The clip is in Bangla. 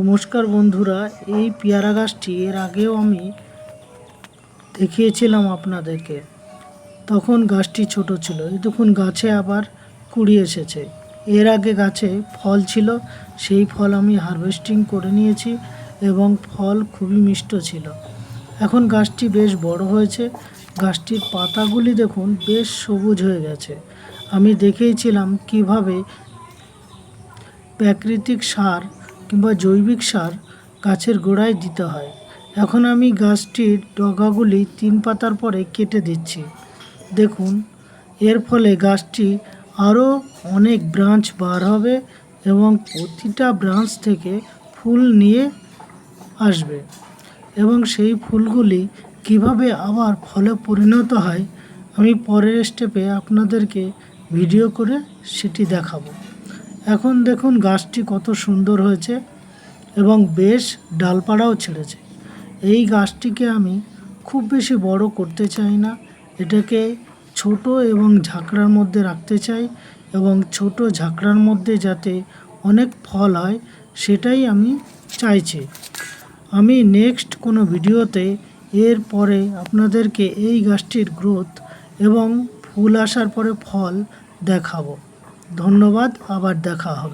নমস্কার বন্ধুরা, এই পেয়ারা গাছটি এর আগেও আমি দেখিয়েছিলাম আপনাদেরকে। তখন গাছটি ছোট ছিল দেখুন গাছে আবার কুড়ি এসেছে। এর আগে গাছে ফল ছিল, সেই ফল আমি হারভেস্টিং করে নিয়েছি এবং ফল খুবই মিষ্ট ছিল। এখন গাছটি বেশ বড় হয়েছে, গাছটির পাতাগুলি দেখুন বেশ সবুজ হয়ে গেছে। আমি দেখিয়েছিলাম কীভাবে প্রাকৃতিক সার কিংবা জৈবিক সার গাছের গোড়ায় দিতে হয়। এখন আমি গাছটির ডগাগুলি তিন পাতার পরে কেটে দিচ্ছি। দেখুন, এর ফলে গাছটি আরও অনেক ব্রাঞ্চ বার হবে এবং প্রতিটা ব্রাঞ্চ থেকে ফুল নিয়ে আসবে এবং সেই ফুলগুলি কীভাবে আবার ফলে পরিণত হয়, আমি পরের স্টেপে আপনাদেরকে ভিডিও করে সেটি দেখাবো। এখন দেখুন গাছটি কত সুন্দর হয়েছে এবং বেশ ডালপাড়াও ছেড়েছে। এই গাছটিকে আমি খুব বেশি বড় করতে চাই না। এটাকে ছোট এবং ঝাঁকড়ার মধ্যে রাখতে চাই এবং ছোট ঝাঁকড়ার মধ্যে যাতে অনেক ফল হয় সেটাই আমি চাইছি। আমি নেক্সট কোনো ভিডিওতে এর পরে আপনাদেরকে এই গাছটির গ্রোথ এবং ফুল আসার পরে ফল দেখাবো। ধন্যবাদ আবার দেখা হবে।